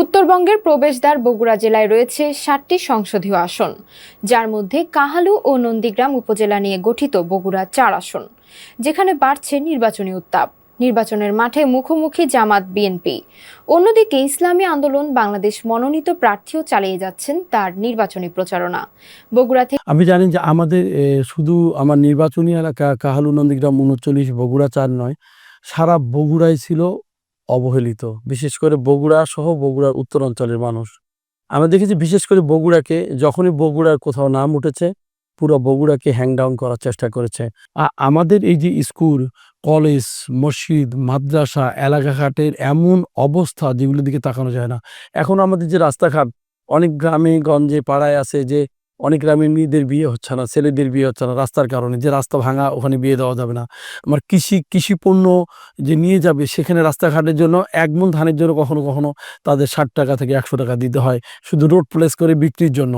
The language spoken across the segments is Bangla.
উত্তরবঙ্গের প্রবেশদ্বার বগুড়া জেলায় রয়েছে ষাটটি সংসদীয় আসন, যার মধ্যে কাহালু ও নন্দীগ্রাম উপজেলা নিয়ে গঠিত বগুড়া চার আসন, যেখানে বাড়ছে নির্বাচনী উত্তাপ। নির্বাচনের মাঠে মুখোমুখি জামাত বিএনপি। অন্যদিকে ইসলামী আন্দোলন বাংলাদেশ মনোনীত প্রার্থীও চালিয়ে যাচ্ছেন তার নির্বাচনী প্রচারণা। বগুড়া থেকে আপনি জানেন যে আমাদের শুধু আমার নির্বাচনী এলাকা কাহালু নন্দীগ্রাম উনচল্লিশ, বগুড়া চার নয়, সারা বগুড়াই ছিল অবহেলিত, বিশেষ করে বগুড়া সহ বগুড়ার উত্তর অঞ্চলের মানুষ। আমরা দেখেছি বিশেষ করে বগুড়াকে যখনই বগুড়ার কোথাও নাম উঠেছে, পুরো বগুড়াকে হ্যাং ডাউন করার চেষ্টা করেছে। আ- আমাদের এই যে স্কুল, কলেজ, মসজিদ, মাদ্রাসা, এলাকাঘাটের এমন অবস্থা যেগুলোর দিকে তাকানো যায় না। এখন আমাদের যে রাস্তাঘাট, অনেক গ্রামে, গঞ্জে, পাড়ায় আছে যে অনেক গ্রামে মেয়েদের বিয়ে হচ্ছে না, ছেলেদের বিয়ে হচ্ছে না রাস্তার কারণে, যে রাস্তা ভাঙা ওখানে বিয়ে দেওয়া যাবে না। আমার কৃষি কৃষি পণ্য যে নিয়ে যাবে সেখানে রাস্তাঘাটের জন্য এক মন ধানের জন্য কখনো কখনো তাদের ষাট টাকা থেকে একশো টাকা দিতে হয়, শুধু রোড প্লেস করে বিক্রির জন্য।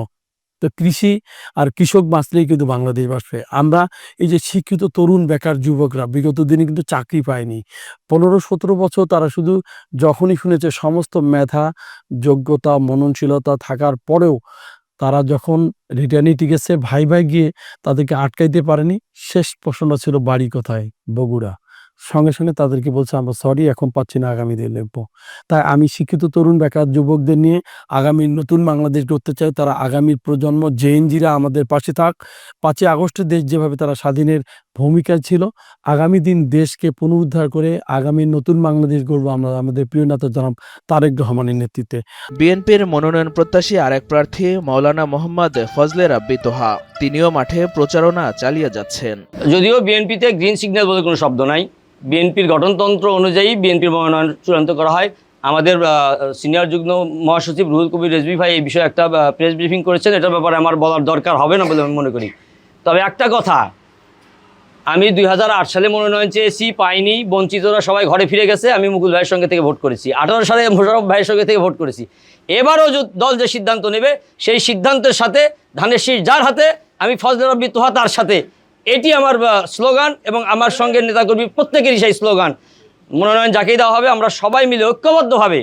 তো কৃষি আর কৃষক বাঁচলেই কিন্তু বাংলাদেশ বাঁচবে। আমরা এই যে শিক্ষিত তরুণ বেকার যুবকরা, বিগত দিনে কিন্তু চাকরি পায়নি। পনেরো, সতেরো বছর তারা শুধু যখনই শুনেছে সমস্ত মেধা, যোগ্যতা, মননশীলতা থাকার পরেও তারা যখন রিটার্নিটি গেছে ভাই ভাই গিয়ে তাদেরকে আটকাইতে পারেনি, শেষ প্রশ্নটা ছিল বাড়ি কোথায়? বগুড়া। সঙ্গে সঙ্গে তাদেরকে বলছে, আমরা সরি এখন পাচ্ছি না আগামী দিনে লিখব তাই আমি শিক্ষিত তরুণ বেকার যুবকদের নিয়ে আগামী নতুন বাংলাদেশ গড়তে চাই। তারা আগামী প্রজন্ম জেএনজিরা আমাদের পাশে থাক। পাঁচই আগস্টের দেশ যেভাবে তারা স্বাধীনের ভূমিকায় ছিল। আগামী দিন দেশকে পুনরুদ্ধার করে আগামী নতুন বাংলাদেশ গড়বো আমরা আমাদের প্রিয় নেতা জনাব তারেক রহমানের নেতৃত্বে। বিএনপির মনোনয়ন প্রত্যাশী আরেক প্রার্থী মাওলানা মোহাম্মদ ফজলে রাব্বি তোহা তিনিও মাঠে প্রচারণা চালিয়ে যাচ্ছেন। যদিও বিএনপিতে গ্রিন সিগন্যাল বলে কোনো শব্দ নাই। বিএনপির গঠনতন্ত্র অনুযায়ী বিএনপির মনোনয়ন চূড়ান্ত করা হয়। আমাদের সিনিয়র যুগ্ম মহাসচিব রুহুল কবির রেজভি ভাই এই বিষয়ে একটা প্রেস ব্রিফিং করেছেন। এটার ব্যাপারে আমার বলার দরকার হবে না বলে আমি মনে করি। তবে একটা কথা আমি দুই হাজার আট সালে মনোনয়ন চেয়েছি, পাইনি, বঞ্চিতরা সবাই ঘরে ফিরে গেছে, আমি মুকুল ভাইয়ের সঙ্গে থেকে ভোট করেছি। আঠারো সালে মোশারফ ভাইয়ের সঙ্গে থেকে ভোট করেছি। এবারও দল যে সিদ্ধান্ত নেবে, সেই সিদ্ধান্তের সাথে, ধানের শীষ যার হাতে, আমি ফজলে রব্বি তোহা তার সাথে। এটি আমার স্লোগান এবং আমার সঙ্গে নেতাকর্মী প্রত্যেকেরই সেই স্লোগান। মনোনয়ন যাকেই দেওয়া হবে, আমরা সবাই মিলে ঐক্যবদ্ধভাবে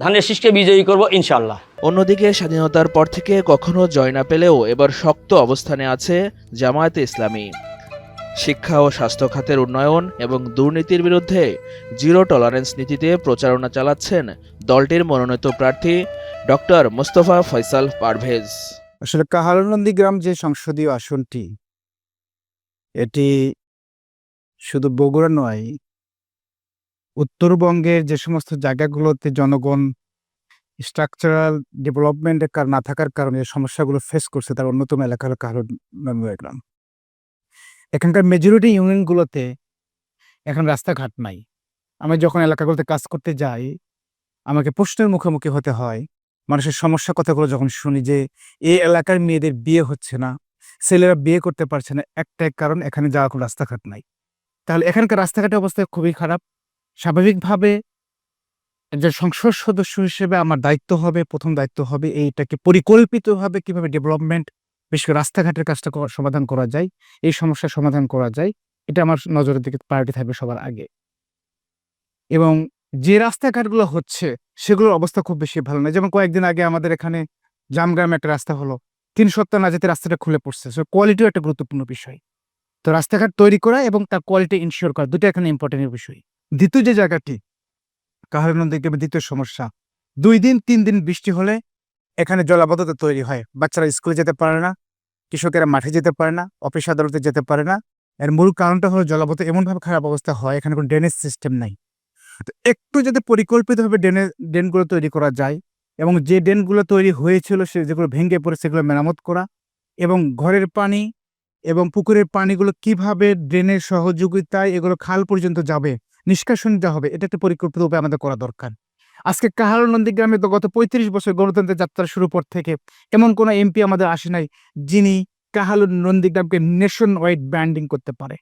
ধানের শীষকে বিজয়ী করব ইনশাল্লাহ অন্যদিকে স্বাধীনতার পর থেকে কখনো জয় না পেলেও এবার শক্ত অবস্থানে আছে জামায়াতে ইসলামী। শিক্ষা ও স্বাস্থ্য খাতের উন্নয়ন এবং দুর্নীতির বিরুদ্ধে জিরো টলারেন্স নীতিতে প্রচারণা চালাচ্ছেন দলটির মনোনীত প্রার্থী ডক্টর মোস্তফা ফয়সাল পারভেজ। আসলে কাহারনন্দী গ্রাম যে সংসদীয় আসনটি, এটি শুধু বগুড়া নয়, উত্তরবঙ্গের যে সমস্ত জায়গাগুলোতে জনগণ স্ট্রাকচারাল ডেভেলপমেন্টের কার না থাকার কারণে সমস্যাগুলো ফেস করছে, তার অন্যতম এলাকা হলো কাহারনন্দী গ্রাম। এখানকার মেজরিটি ইউনিয়নগুলোতে এখন রাস্তাঘাট নাই। আমি যখন এলাকাগুলোতে কাজ করতে যাই, আমাকে প্রশ্নের মুখোমুখি হতে হয়। মানুষের সমস্যা কথাগুলো যখন শুনি যে এই এলাকার মেয়েদের বিয়ে হচ্ছে না, ছেলেরা বিয়ে করতে পারছে না, একটাই কারণ এখানে যাওয়ার কোনো রাস্তাঘাট নাই। তাহলে এখানকার রাস্তাঘাটের অবস্থা খুবই খারাপ। স্বাভাবিকভাবে একজন সংসদ সদস্য হিসেবে আমার দায়িত্ব হবে, প্রথম দায়িত্ব হবে এইটাকে পরিকল্পিতভাবে কীভাবে ডেভেলপমেন্ট বিশেষ করে রাস্তাঘাটের কাজটা সমাধান করা যায়, এই সমস্যার সমাধান করা যায়, এটা আমার নজরের দিকে প্রায়োরিটি থাকবে সবার আগে। এবং যে রাস্তাঘাটগুলো হচ্ছে, সেগুলোর অবস্থা খুব বেশি ভালো নয়। যেমন কয়েকদিন আগে আমাদের এখানে জামগ্রামে একটা রাস্তা হলো, তিন সপ্তাহ না যেতে রাস্তাটা খুলে পড়ছে। সো কোয়ালিটিও একটা গুরুত্বপূর্ণ বিষয়। তো রাস্তাঘাট তৈরি করা এবং তার কোয়ালিটি ইনশিওর করা দুটো এখানে ইম্পর্টেন্ট বিষয়। দ্বিতীয় যে জায়গাটি কাহারনন্দী গ্রামের দ্বিতীয় সমস্যা, দুই দিন, তিন দিন বৃষ্টি হলে এখানে জলাবদ্ধতা তৈরি হয়। বাচ্চারা স্কুলে যেতে পারে না, কৃষকেরা মাঠে যেতে পারে না, অফিস আদালতে যেতে পারে না। এর মূল কারণটা হলো জলাবদ্ধ এমনভাবে খারাপ অবস্থা হয়, এখানে কোনো ড্রেনেজ সিস্টেম নাই। তো একটু যদি পরিকল্পিতভাবে ড্রেনে ড্রেনগুলো তৈরি করা যায় এবং যে ড্রেনগুলো তৈরি হয়েছিল সে যেগুলো ভেঙে পড়ে সেগুলো মেরামত করা এবং ঘরের পানি এবং পুকুরের পানিগুলো কীভাবে ড্রেনের সহযোগিতায় এগুলো খাল পর্যন্ত যাবে, নিষ্কাশন যা হবে, এটা একটা পরিকল্পিত উপায় আমাদের করা দরকার। আজকে কাহারনন্দী গ্রামে তো গত পঁয়ত্রিশ বছর গণতন্ত্রের যাত্রা শুরু পর থেকে এমন কোনো এমপি আমাদের আসে নাই যিনি কাহালুর নন্দীগ্রামকে নেশন ওয়াইড ব্র্যান্ডিং করতে পারে।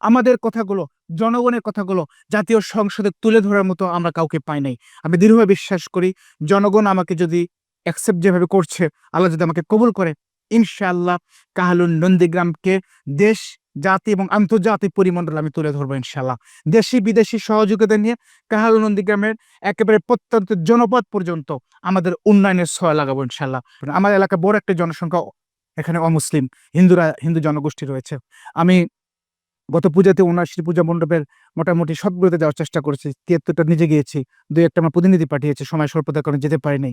আমাদের কথাগুলো, জনগণের কথাগুলো জাতীয় সংসদে তুলে ধরার মতো আমরা কাউকে পাই নাই। আমি দৃঢ়ভাবে বিশ্বাস করি, জনগণ আমাকে যদি অ্যাকসেপ্ট যেভাবে করছে, আল্লাহ যদি আমাকে কবুল করে ইনশাআল্লাহ কাহালুন নন্দীগ্রামকে দেশ, জাতি এবং আন্তর্জাতিক পরিমণ্ডল আমি তুলে ধরবো ইনশাল্লাহ দেশি, বিদেশি সহযোগিতা নিয়ে কাহালু নন্দীগ্রামের একেবারে প্রত্যন্ত জনপদ পর্যন্ত আমাদের উন্নয়নের সহায় লাগাবো ইনশাল্লাহ আমার এলাকায় বড় একটা জনসংখ্যা এখানে অমুসলিম, হিন্দুরা, হিন্দু জনগোষ্ঠী রয়েছে। আমি গত পূজাতে উনাশি পূজা মণ্ডপের মোটামুটি সবগুলোতে যাওয়ার চেষ্টা করেছি তিয়াত্তরটা নিজে গিয়েছি, দুই একটা আমার প্রতিনিধি পাঠিয়েছে, সময় স্বল্পতার কারণে যেতে পারিনি।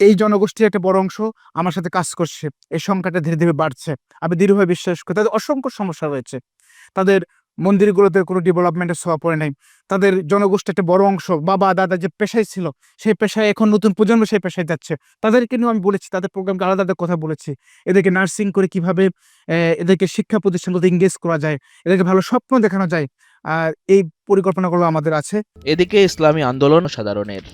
এই জনগোষ্ঠীর একটা বড় অংশ আমার সাথে কাজ করছে। এই সংখ্যাটা ধীরে ধীরে বাড়ছে। আমি দৃঢ়ভাবে বিশ্বাস করি, তাদের অসংখ্য সমস্যা রয়েছে। তাদের মন্দিরগুলোতে কোনো ডেভেলপমেন্টের ছোঁয়া পড়ে নাই। তাদের জনগোষ্ঠী একটা বড় অংশ, বাবা, দাদা যে পেশায় ছিল, সেই পেশায় এখন নতুন প্রজন্ম সেই পেশায় যাচ্ছে। তাদেরকে নিয়েও আমি বলেছি, তাদের প্রোগ্রামকে আলাদা আলাদা কথা বলেছি। এদেরকে নার্সিং করে কীভাবে এদেরকে শিক্ষা প্রতিষ্ঠানগুলোতে ইংগেজ করা যায়, এদেরকে ভালো স্বপ্ন দেখানো যায়, আর এই পরিকল্পনাগুলো আমাদের আছে। এদিকে ইসলামী আন্দোলন সাধারণের